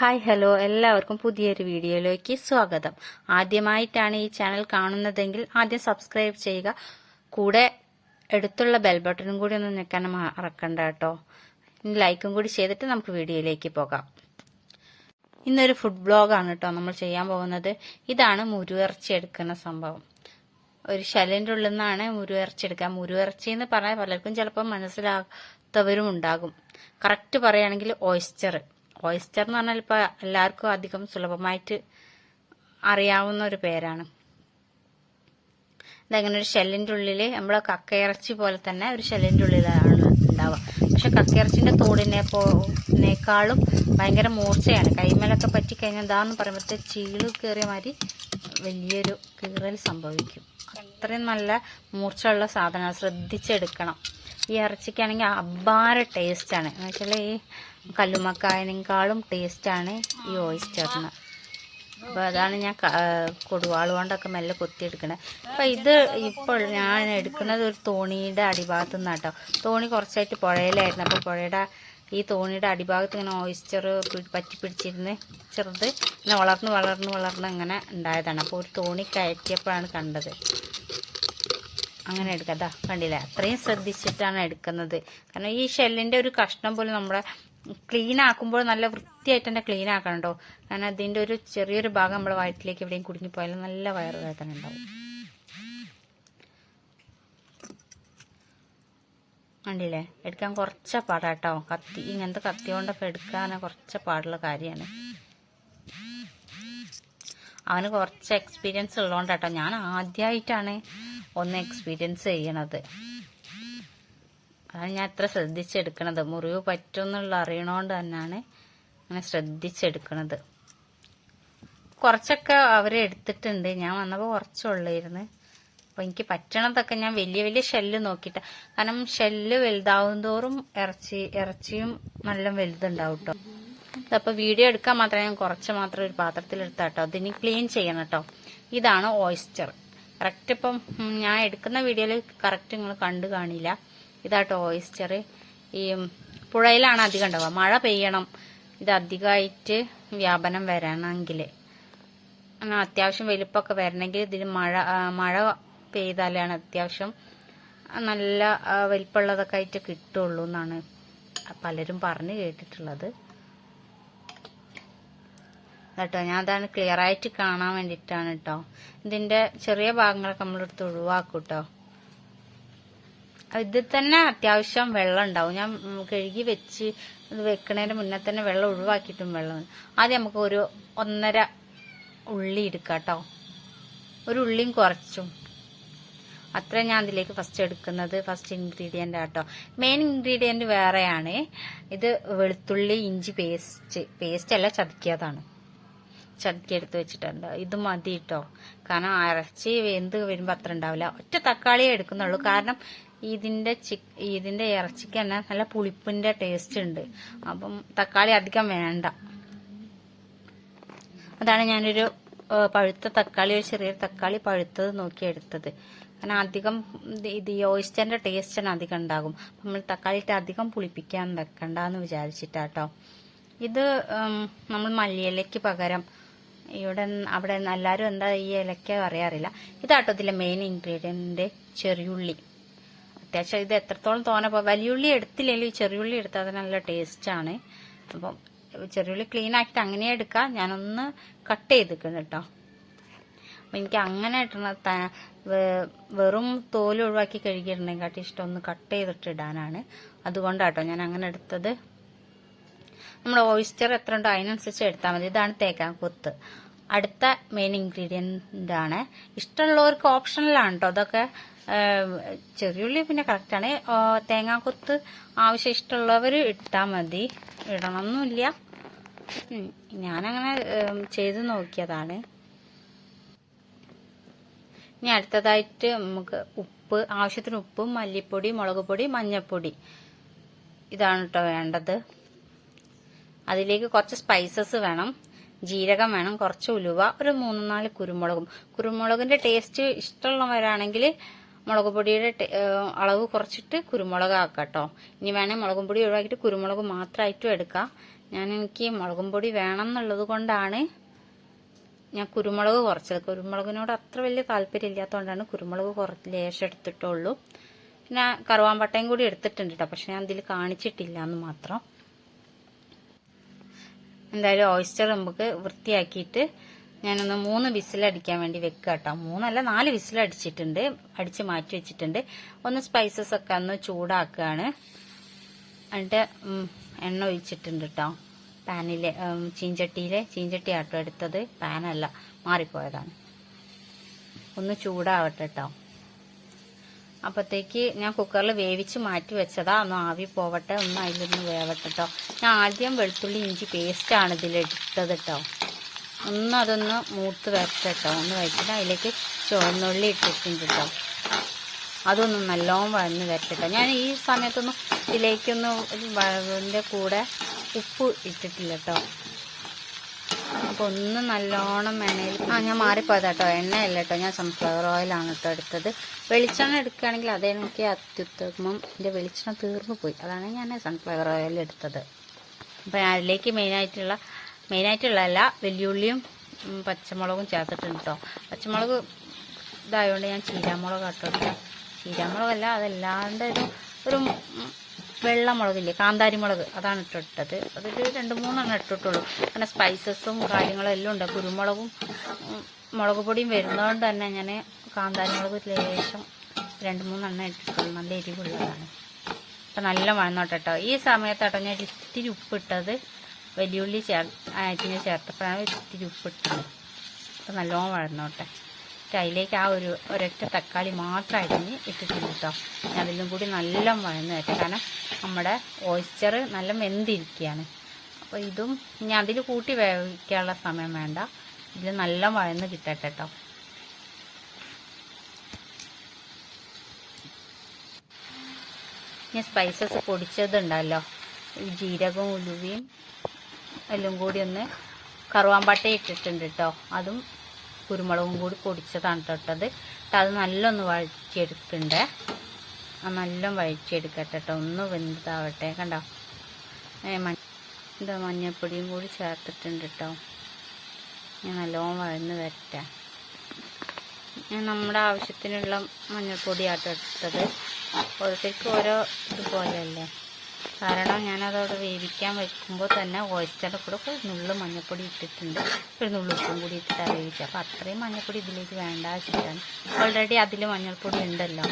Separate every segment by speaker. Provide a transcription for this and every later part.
Speaker 1: Hi hello. എല്ലാവർക്കും പുതിയൊരു വീഡിയോയിലേക്ക് സ്വാഗതം. ആദ്യമായിട്ടാണ് ഈ ചാനൽ കാണുന്നതെങ്കിൽ ആദ്യം സബ്സ്ക്രൈബ് ചെയ്യുക. കൂടെ എടുത്തുള്ള ബെൽ ബട്ടണും കൂടി ഒന്ന് ഞെക്കാൻ മറക്കണ്ട കേട്ടോ. ലൈക്കും കൂടി ചെയ്തിട്ട് നമുക്ക് വീഡിയോയിലേക്ക് പോകാം. ഇന്നൊരു ഫുഡ് ബ്ലോഗാണ് കേട്ടോ നമ്മൾ ചെയ്യാൻ പോകുന്നത്. ഇതാണ് മുരുവിറച്ചി എടുക്കുന്ന സംഭവം. ഒരു ശലിന്റെ ഉള്ളിൽ നിന്നാണ് മുരുവിറച്ചി എടുക്കുക. മുരുവിറച്ചി എന്ന് പറഞ്ഞാൽ പലർക്കും ചിലപ്പോൾ മനസ്സിലാകാത്തവരും ഉണ്ടാകും. കറക്റ്റ് പറയുകയാണെങ്കിൽ ഓയിസ്റ്റർ ഓയിസ്റ്റർ എന്ന് പറഞ്ഞാൽ ഇപ്പോൾ എല്ലാവർക്കും അധികം സുലഭമായിട്ട് അറിയാവുന്ന ഒരു പേരാണ്. ഇതങ്ങനെ ഒരു ഷെല്ലിന്റെ ഉള്ളിൽ നമ്മൾ കക്കയിറച്ചി പോലെ തന്നെ ഒരു ഷെല്ലിന്റെ ഉള്ളിലാണ് ഉണ്ടാവുക. പക്ഷെ കക്കയിറച്ചിന്റെ തോടിനെ പോനേക്കാളും ഭയങ്കര മൂർച്ചയാണ്. കൈമേലൊക്കെ പറ്റി കഴിഞ്ഞാൽ എന്താന്ന് പറയുമ്പോഴത്തെ ചീൾ കയറിയ മാതിരി വലിയൊരു കീറൽ സംഭവിക്കും. അത്രയും നല്ല മൂർച്ചയുള്ള സാധനമാണ്. ശ്രദ്ധിച്ചെടുക്കണം. ഈ ഇറച്ചിക്കാണെങ്കിൽ അപാര ടേസ്റ്റാണ്. എന്ന് വെച്ചാൽ ഈ കല്ലുമക്കായനേക്കാളും ടേസ്റ്റാണ് ഈ ഓയിസ്റ്ററിന് അപ്പോൾ അതാണ് ഞാൻ ക- ആ, കൊടുവാൾ കൊണ്ടൊക്കെ മെല്ലെ കൊത്തിയെടുക്കണത് അപ്പോൾ ഇത് ഇപ്പോൾ ഞാൻ എടുക്കുന്നത് ഒരു തോണിയുടെ അടിഭാഗത്തു നിന്നാട്ടോ തോണി കുറച്ചായിട്ട് പുഴയിലായിരുന്നു. അപ്പോൾ പുഴയുടെ ഈ തോണിയുടെ അടിഭാഗത്ത് ഇങ്ങനെ ഓയിസ്റ്റർ പറ്റി പിടിച്ചിരുന്ന് ചെറുത് ഇങ്ങനെ വളർന്ന് വളർന്ന് വളർന്ന് അങ്ങനെ ഉണ്ടായതാണ്. അപ്പോൾ ഒരു തോണി കയറ്റിയപ്പോഴാണ് കണ്ടത്. അങ്ങനെ എടുക്കുക. അതാ കണ്ടില്ല? അത്രയും ശ്രദ്ധിച്ചിട്ടാണ് എടുക്കുന്നത്. കാരണം ഈ ഷെല്ലിന്റെ ഒരു കഷ്ണം പോലും നമ്മുടെ ക്ലീൻ ആക്കുമ്പോൾ നല്ല വൃത്തിയായിട്ട് തന്നെ ക്ലീൻ ആക്കണം കേട്ടോ. കാരണം അതിന്റെ ഒരു ചെറിയൊരു ഭാഗം നമ്മുടെ വയറ്റിലേക്ക് എവിടെയും കുടുങ്ങി പോയാലും നല്ല വയറുവേദന ഉണ്ടാവും. കണ്ടില്ലേ? എടുക്കാൻ കുറച്ച പാടാട്ടോ കത്തി ഇങ്ങനത്തെ കത്തി കൊണ്ടൊക്കെ എടുക്കാൻ കുറച്ച പാടുള്ള കാര്യമാണ്. അവന് കുറച്ച് എക്സ്പീരിയൻസ് ഉള്ളതുകൊണ്ടാട്ടോ ഞാൻ ആദ്യമായിട്ടാണ് ഒന്ന് എക്സ്പീരിയൻസ് ചെയ്യണത്. അതാണ് ഞാൻ എത്ര ശ്രദ്ധിച്ചെടുക്കണത്. മുറിവ് പറ്റുമെന്നുള്ള അറിയണോണ്ട് തന്നെയാണ് അങ്ങനെ ശ്രദ്ധിച്ചെടുക്കണത്. കുറച്ചൊക്കെ അവർ എടുത്തിട്ടുണ്ട്. ഞാൻ വന്നപ്പോൾ കുറച്ചുള്ളായിരുന്നു. അപ്പോൾ എനിക്ക് പറ്റണതൊക്കെ ഞാൻ വലിയ വലിയ ഷെല്ല് നോക്കിയിട്ട് കാരണം ഷെല്ല് വലുതാവും തോറും ഇറച്ചി ഇറച്ചിയും നല്ല വലുതുണ്ടാവും കേട്ടോ അപ്പോൾ വീഡിയോ എടുക്കാൻ മാത്രമേ ഞാൻ കുറച്ച് മാത്രം ഒരു പാത്രത്തിൽ എടുത്താട്ടോ അതിനി ക്ലീൻ ചെയ്യണം കേട്ടോ ഇതാണ് ഓയിസ്റ്റർ കറക്റ്റ് ഇപ്പം ഞാൻ എടുക്കുന്ന വീഡിയോയിൽ കറക്റ്റ് നിങ്ങൾ കണ്ടു കാണില്ല. ഇതാട്ടോ ഓയിസ്റ്റർ ഈ പുഴയിലാണ് അധികം ഉണ്ടാവുക. മഴ പെയ്യണം. ഇത് അധികമായിട്ട് വ്യാപനം വരണമെങ്കിൽ അത്യാവശ്യം വലിപ്പമൊക്കെ വരണമെങ്കിൽ ഇതിന് മഴ മഴ പെയ്താലാണ് അത്യാവശ്യം നല്ല വലിപ്പമുള്ളതൊക്കെ ആയിട്ട് കിട്ടുള്ളൂ എന്നാണ് പലരും പറഞ്ഞു കേട്ടിട്ടുള്ളത്. കേട്ടോ. ഞാൻ അതാണ് ക്ലിയർ ആയിട്ട് കാണാൻ വേണ്ടിയിട്ടാണ് കേട്ടോ. ഇതിന്റെ ചെറിയ ഭാഗങ്ങളൊക്കെ നമ്മളെടുത്ത് ഒഴിവാക്കും കേട്ടോ ഇതിൽ തന്നെ അത്യാവശ്യം വെള്ളം ഉണ്ടാവും. ഞാൻ കഴുകി വെച്ച് ഇത് വെക്കണതിന് മുന്നേ തന്നെ വെള്ളം ഒഴിവാക്കിയിട്ടും വെള്ളം. ആദ്യം നമുക്ക് ഒരു ഒന്നര ഉള്ളി എടുക്കാം കേട്ടോ. ഒരു ഉള്ളിയും കുറച്ചും. അത്ര ഞാൻ അതിലേക്ക് ഫസ്റ്റ് എടുക്കുന്നത് ഫസ്റ്റ് ഇൻഗ്രീഡിയന്റ് ആട്ടോ മെയിൻ ഇൻഗ്രീഡിയന്റ് വേറെയാണ്. ഇത് വെളുത്തുള്ളി ഇഞ്ചി പേസ്റ്റ് പേസ്റ്റ് അല്ല ചതുക്കിയതാണ്. ചതുക്കി എടുത്ത് വെച്ചിട്ടുണ്ട്. ഇത് മതി കേട്ടോ കാരണം ഇറച്ചി വെന്ത് വരുമ്പോൾ അത്ര ഉണ്ടാവില്ല. ഒറ്റ തക്കാളിയേ എടുക്കുന്നുള്ളൂ. കാരണം ഇതിന്റെ ചി ഇതിന്റെ ഇറച്ചിക്ക് തന്നെ നല്ല പുളിപ്പിന്റെ ടേസ്റ്റ് ഉണ്ട്. അപ്പം തക്കാളി അധികം വേണ്ട. അതാണ് ഞാനൊരു പഴുത്ത തക്കാളി ഒരു ചെറിയ തക്കാളി പഴുത്തത് നോക്കി എടുത്തത്. കാരണം അധികം ഇത് ടേസ്റ്റ് ടേസ്റ്റാണ് അധികം ഉണ്ടാകും. നമ്മൾ തക്കാളി ഇട്ട് അധികം പുളിപ്പിക്കാൻ വെക്കണ്ടെന്ന് വിചാരിച്ചിട്ടാട്ടോ ഇത് നമ്മൾ മല്ലിയിലയ്ക്ക് പകരം ഇവിടെ അവിടെ എല്ലാവരും എന്താ ഈ ഇലക്ക അറിയാറില്ല. ഇതാട്ടോ ഇതിലെ മെയിൻ ഇൻഗ്രീഡിയന്റ് ചെറിയുള്ളി. അത്യാവശ്യം ഇത് എത്രത്തോളം തോനെ വലിയുള്ളി എടുത്തില്ലെങ്കിൽ ചെറിയുള്ളി എടുത്താൽ അത് നല്ല ടേസ്റ്റാണ് അപ്പം ചെറിയുള്ളി ക്ലീൻ ആക്കിയിട്ട് അങ്ങനെ എടുക്കാം. ഞാനൊന്ന് കട്ട് ചെയ്തിരിക്കുന്നു കേട്ടോ അപ്പം എനിക്ക് അങ്ങനെ ഇടണ വെറും തോൽ ഒഴിവാക്കി കഴുകിയിട്ടുണ്ടെങ്കിൽ ഇഷ്ടം ഒന്ന് കട്ട് ചെയ്തിട്ട് ഇടാനാണ്. അതുകൊണ്ടാട്ടോ ഞാൻ അങ്ങനെ എടുത്തത്. നമ്മുടെ ഓയിസ്റ്റർ എത്ര ഉണ്ടോ അതിനനുസരിച്ച് എടുത്താൽ മതി. ഇതാണ് തേക്കാൻ കുത്ത്. അടുത്ത മെയിൻ ഇൻഗ്രീഡിയന്റ് ആണ്. ഇഷ്ടമുള്ളവർക്ക് ഓപ്ഷണലാണ് കേട്ടോ അതൊക്കെ ചെറിയുള്ളി പിന്നെ കറക്റ്റാണ് തേങ്ങാക്കൊത്ത് ആവശ്യം ഇഷ്ടമുള്ളവർ ഇട്ടാൽ മതി. ഇടണമെന്നില്ല ഞാനങ്ങനെ ചെയ്ത് നോക്കിയതാണ്. ഇനി അടുത്തതായിട്ട് നമുക്ക് ഉപ്പ് ആവശ്യത്തിന് ഉപ്പ് മല്ലിപ്പൊടി മുളക് പൊടി മഞ്ഞൾപ്പൊടി ഇതാണ് കേട്ടോ വേണ്ടത്. അതിലേക്ക് കുറച്ച് സ്പൈസസ് വേണം. ജീരകം വേണം കുറച്ച് ഉലുവ ഒരു മൂന്ന് നാല് കുരുമുളകും. കുരുമുളകിന്റെ ടേസ്റ്റ് ഇഷ്ടമുള്ളവരാണെങ്കിൽ മുളക് പൊടിയുടെ അളവ് കുറച്ചിട്ട് കുരുമുളക് ആക്കാം കേട്ടോ ഇനി വേണമെങ്കിൽ മുളകും പൊടി ഒഴിവാക്കിയിട്ട് കുരുമുളക് മാത്രമായിട്ടും എടുക്കാം. ഞാൻ എനിക്ക് മുളകും പൊടി വേണം എന്നുള്ളത് കൊണ്ടാണ് ഞാൻ കുരുമുളക് കുറച്ചത്. കുരുമുളകിനോട് അത്ര വലിയ താല്പര്യം ഇല്ലാത്തതുകൊണ്ടാണ് കുരുമുളക് കുറച്ച് ലേശം എടുത്തിട്ടുള്ളൂ. പിന്നെ കറുവാമ്പട്ടയും കൂടി എടുത്തിട്ടുണ്ട് കേട്ടോ പക്ഷെ ഞാൻ ഇതിൽ കാണിച്ചിട്ടില്ല എന്ന് മാത്രം. എന്തായാലും ഓയിസ്റ്റർ നമുക്ക് വൃത്തിയാക്കിയിട്ട് ഞാനൊന്ന് മൂന്ന് വിസിലടിക്കാൻ വേണ്ടി വെക്കുക കേട്ടോ മൂന്നല്ല നാല് വിസിലടിച്ചിട്ടുണ്ട് അടിച്ച് മാറ്റി വെച്ചിട്ടുണ്ട്. ഒന്ന് സ്പൈസസ് ഒക്കെ ഒന്ന് ചൂടാക്കുകയാണ്. എന്നിട്ട് എണ്ണ ഒഴിച്ചിട്ടുണ്ട് കേട്ടോ പാനിലെ ചീഞ്ചട്ടിയിലെ. ചീഞ്ചട്ടി ആട്ടോ എടുത്തത്. പാനല്ല മാറിപ്പോയതാണ്. ഒന്ന് ചൂടാവട്ടെ കേട്ടോ അപ്പത്തേക്ക് ഞാൻ കുക്കറിൽ വേവിച്ച് മാറ്റി വെച്ചതാ. ഒന്ന് ആവി പോവട്ടെ ഒന്ന് അതിലൊന്ന് വേവട്ടെ കേട്ടോ ഞാൻ ആദ്യം വെളുത്തുള്ളി ഇഞ്ചി പേസ്റ്റാണ് ഇതിലെടുത്തത് കേട്ടോ ഒന്ന് അതൊന്ന് മൂത്ത് വരട്ടെ കേട്ടോ ഒന്ന് വരച്ചിട്ട് അതിലേക്ക് ചുവന്നുള്ളി ഇട്ടിട്ടുണ്ട് കേട്ടോ അതൊന്ന് നല്ലോണം വഴന്ന് വരട്ടെ ഞാൻ ഈ സമയത്തൊന്നും ഇതിലേക്കൊന്നും ഇതിന്റെ കൂടെ ഉപ്പ് ഇട്ടിട്ടില്ല കേട്ടോ അപ്പോൾ ഒന്ന് നല്ലോണം എണ്ണയിൽ ആ ഞാൻ മാറിപ്പോയതാ കേട്ടോ. എണ്ണയല്ല കേട്ടോ. ഞാൻ സൺഫ്ലവർ ഓയിലാണ് കേട്ടോ എടുത്തത്. വെളിച്ചെണ്ണ എടുക്കുകയാണെങ്കിൽ അതെനിക്ക് അത്യുത്തമം. എന്റെ വെളിച്ചെണ്ണ തീർന്നു പോയി. അതാണ് ഞാൻ സൺഫ്ലവർ ഓയിൽ എടുത്തത്. അപ്പോൾ അതിലേക്ക് മെയിനായിട്ടുള്ള മെയിനായിട്ടുള്ളതല്ല വെല്ലുള്ളിയും പച്ചമുളകും ചേർത്തിട്ടുണ്ട് കേട്ടോ. പച്ചമുളക് ഇതായതുകൊണ്ട് ഞാൻ ചീരാമുളക് കേട്ടോ ചീരാമുളകല്ല അതല്ലാണ്ട് ഒരു ഒരു വെള്ളമുളകില്ലേ കാന്താരി മുളക് അതാണ് ഇട്ടിട്ടത്. അതൊരു രണ്ട് മൂന്നെണ്ണം ഇട്ടിട്ടുള്ളൂ. പിന്നെ സ്പൈസസും കാര്യങ്ങളും എല്ലാം ഉണ്ട്. കുരുമുളകും മുളക് പൊടിയും വരുന്നതുകൊണ്ട് തന്നെ ഞാൻ കാന്താരി മുളക് ലേശം രണ്ട് മൂന്നെണ്ണം ഇട്ടിട്ടുള്ളൂ. നല്ല എരിവുള്ളതാണ്. അപ്പം നല്ല വഴന്നോട്ടെ കേട്ടോ ഈ സമയത്താട്ടോ ഞാൻ ഇത്തിരി ഉപ്പിട്ടത് വലിയുള്ളി ചേർ അരിഞ്ഞ് ചേർത്തപ്പോഴാണ് ഇത്തിരി ഉപ്പിട്ടത്. അപ്പം നല്ലോണം വഴന്നോട്ടെ. അതിലേക്ക് ആ ഒരു ഒരൊറ്റ തക്കാളി മാത്രം അരിഞ്ഞ് ഇട്ടിട്ടുണ്ട് കേട്ടോ അതിലും കൂടി നല്ല വഴന്ന് വരട്ടെ. കാരണം നമ്മുടെ ഓയിസ്റ്റർ നല്ല വെന്തിരിക്കുകയാണ് അപ്പോൾ ഇതും ഇനി അതിൽ കൂട്ടി വേവിക്കാനുള്ള സമയം വേണ്ട. ഇതിൽ നല്ല വഴന്ന് കിട്ടട്ടെ കേട്ടോ ഇനി സ്പൈസസ് പൊടിച്ചതുണ്ടല്ലോ ഈ ജീരകവും ഉലുവയും എല്ലാം കൂടി ഒന്ന് കറുവാമ്പാട്ട ഇട്ടിട്ടുണ്ട് കേട്ടോ അതും കുരുമുളകും കൂടി പൊടിച്ചതാണ് ട്ടോ ഇട്ടത് എന്നിട്ട് അത് നല്ലൊന്ന് വഴറ്റിയെടുക്കണ്ടേ? ആ നല്ല വഴറ്റിയെടുക്കട്ടെ കേട്ടോ ഒന്ന് വെന്തതാവട്ടെ കണ്ടോ? എന്താ മഞ്ഞൾപ്പൊടിയും കൂടി ചേർത്തിട്ടുണ്ട് കേട്ടോ ഞാൻ നല്ലോണം വഴന്ന് വരട്ടെ. ഞാൻ നമ്മുടെ ആവശ്യത്തിനുള്ള മഞ്ഞൾപ്പൊടിയാട്ടോ എടുത്തത്. ഓരോരുത്തർക്ക് ഓരോ ഇതുപോലെയല്ലേ? കാരണം ഞാനതവിടെ വേവിക്കാൻ വെക്കുമ്പോൾ തന്നെ ഓയിസ്റ്ററിന്റെ കൂടെ ഒരു നുള്ളു മഞ്ഞൾപ്പൊടി ഇട്ടിട്ടുണ്ട്. ഒരു നുള്ളു ഉപ്പും കൂടി ഇട്ടിട്ടാണ് വേവിച്ചത് അപ്പോൾ അത്രയും മഞ്ഞൾപ്പൊടി ഇതിലേക്ക് വേണ്ട വെച്ചിട്ടാണ് ഓൾറെഡി അതിൽ മഞ്ഞൾപ്പൊടി ഉണ്ടല്ലോ.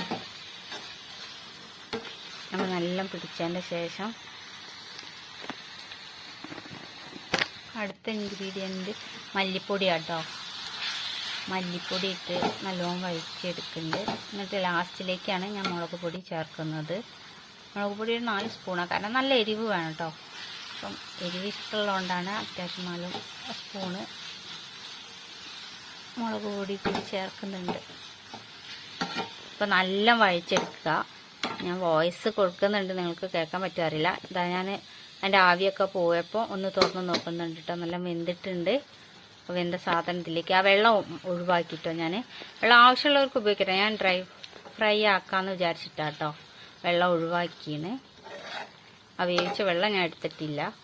Speaker 1: നമ്മൾ നല്ല പിടിച്ചതിന്റെ ശേഷം അടുത്ത ഇൻഗ്രീഡിയന്റ് മല്ലിപ്പൊടി കേട്ടോ മല്ലിപ്പൊടി ഇട്ട് നല്ലോണം വഴിച്ചെടുക്കുന്നുണ്ട് എന്നിട്ട് ലാസ്റ്റിലേക്കാണ് ഞാൻ മുളക് പൊടി ചേർക്കുന്നത്. മുളക് പൊടി ഒരു നാല് സ്പൂണാണ് കാരണം നല്ല എരിവ് വേണം കേട്ടോ അപ്പം എരിവ് ഇഷ്ടമുള്ളതുകൊണ്ടാണ് അത്യാവശ്യം നാല് സ്പൂണ് മുളക് പൊടി കൂടി ചേർക്കുന്നുണ്ട്. ഇപ്പം നല്ല വഴിച്ചെടുക്കുക. ഞാൻ വോയിസ് കൊടുക്കുന്നുണ്ട്. നിങ്ങൾക്ക് കേൾക്കാൻ പറ്റാറില്ല ഇതാ ഞാൻ അതിന്റെ ആവിയൊക്കെ പോയപ്പോൾ ഒന്ന് തുറന്ന് നോക്കുന്നുണ്ട് കേട്ടോ നല്ല വെന്തിട്ടുണ്ട്. അപ്പോൾ വെന്ത സാധനത്തിലേക്ക് ആ വെള്ളം ഒഴിവാക്കിയിട്ടോ ഞാൻ വെള്ളം ആവശ്യമുള്ളവർക്ക് ഉപയോഗിക്കട്ടെ ഞാൻ ഡ്രൈ ഫ്രൈ ആക്കാമെന്ന് വിചാരിച്ചിട്ടാ കേട്ടോ വെള്ളം ഒഴിവാക്കിയാണ് ആ വേവിച്ച വെള്ളം ഞാൻ എടുത്തിട്ടില്ല.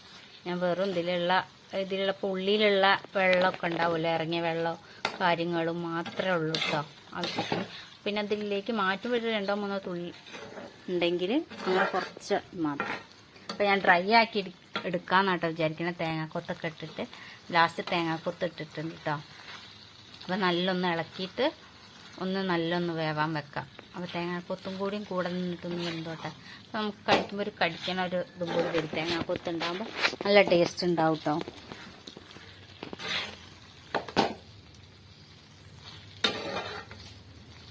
Speaker 1: ഞാൻ വെറും ഇതിലുള്ള ഇതിലുള്ള പുള്ളിയിലുള്ള വെള്ളമൊക്കെ ഉണ്ടാവില്ല ഇറങ്ങിയ വെള്ളം കാര്യങ്ങളും മാത്രമേ ഉള്ളൂ കേട്ടോ ആവശ്യത്തിന്. പിന്നെ അതിലേക്ക് മാറ്റി ഒരു രണ്ടോ മൂന്നോ തുള്ളി ഉണ്ടെങ്കിൽ അങ്ങനെ കുറച്ച് മാത്രം. അപ്പോൾ ഞാൻ ഡ്രൈ ആക്കി എടു- എടുക്കാന്നാട്ടോ വിചാരിക്കണേ. തേങ്ങാക്കൊത്തൊക്കെ ഇട്ടിട്ട് ലാസ്റ്റ് തേങ്ങാക്കൊത്ത് ഇട്ടിട്ടുണ്ട് കേട്ടോ. അപ്പോൾ നല്ലൊന്ന് ഇളക്കിയിട്ട് ഒന്ന് നല്ലൊന്ന് വേവാൻ വെക്കാം. അപ്പോൾ തേങ്ങാക്കൊത്തും കൂടിയും കൂടെ നിന്നിട്ടൊന്ന് വെന്തോട്ടെ. അപ്പോൾ നമുക്ക് കഴിക്കുമ്പോൾ ഒരു കടിക്കണ ഒരു ഇതും കൂടി വരും. തേങ്ങാക്കൊത്ത് ഉണ്ടാകുമ്പോൾ നല്ല ടേസ്റ്റ് ഉണ്ടാവും കേട്ടോ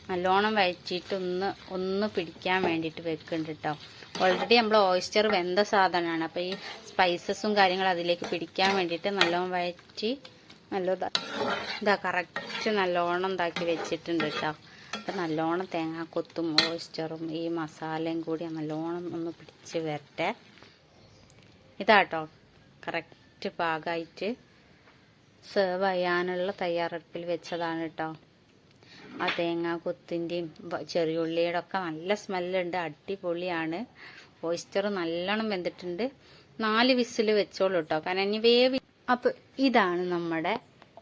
Speaker 1: നല്ലോണം വെച്ചിട്ട് ഒന്ന് ഒന്ന് പിടിക്കാൻ വേണ്ടിയിട്ട് വെക്കുന്നുണ്ട് കേട്ടോ ഓൾറെഡി നമ്മൾ ഓയിസ്റ്റർ വെന്ത സാധനമാണ്. അപ്പോൾ ഈ സ്പൈസസും കാര്യങ്ങളും അതിലേക്ക് പിടിക്കാൻ വേണ്ടിയിട്ട് നല്ലോണം വഴറ്റി നല്ലതാ. ഇതാ കറക്റ്റ് നല്ലോണം ഉണ്ടാക്കി വെച്ചിട്ടുണ്ട് കേട്ടോ അപ്പം നല്ലോണം തേങ്ങാക്കൊത്തും ഓയിസ്റ്ററും ഈ മസാലയും കൂടി നല്ലോണം ഒന്ന് പിടിച്ച് വരട്ടെ. ഇതാട്ടോ. കറക്റ്റ് പാകമായിട്ട് സെർവ് ചെയ്യാനുള്ള തയ്യാറെടുപ്പിൽ വെച്ചതാണ് കേട്ടോ ആ തേങ്ങാ കൊത്തിന്റെയും ചെറിയുള്ളിയുടെ ഒക്കെ നല്ല സ്മെല്ലുണ്ട് അടിപൊളിയാണ്. ഓയിസ്റ്റർ നല്ലോണം വെന്തിട്ടുണ്ട്. നാല് വിസിൽ വെച്ചോളൂ കേട്ടോ കാരണം ഇനി വേവി അപ്പൊ ഇതാണ് നമ്മുടെ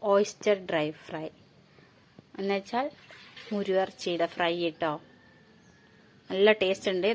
Speaker 1: ഓയിസ്റ്റർ ഡ്രൈ ഫ്രൈ എന്നുവെച്ചാൽ മുരുവർച്ചിയുടെ ഫ്രൈ കേട്ടോ നല്ല ടേസ്റ്റ് ഉണ്ട്.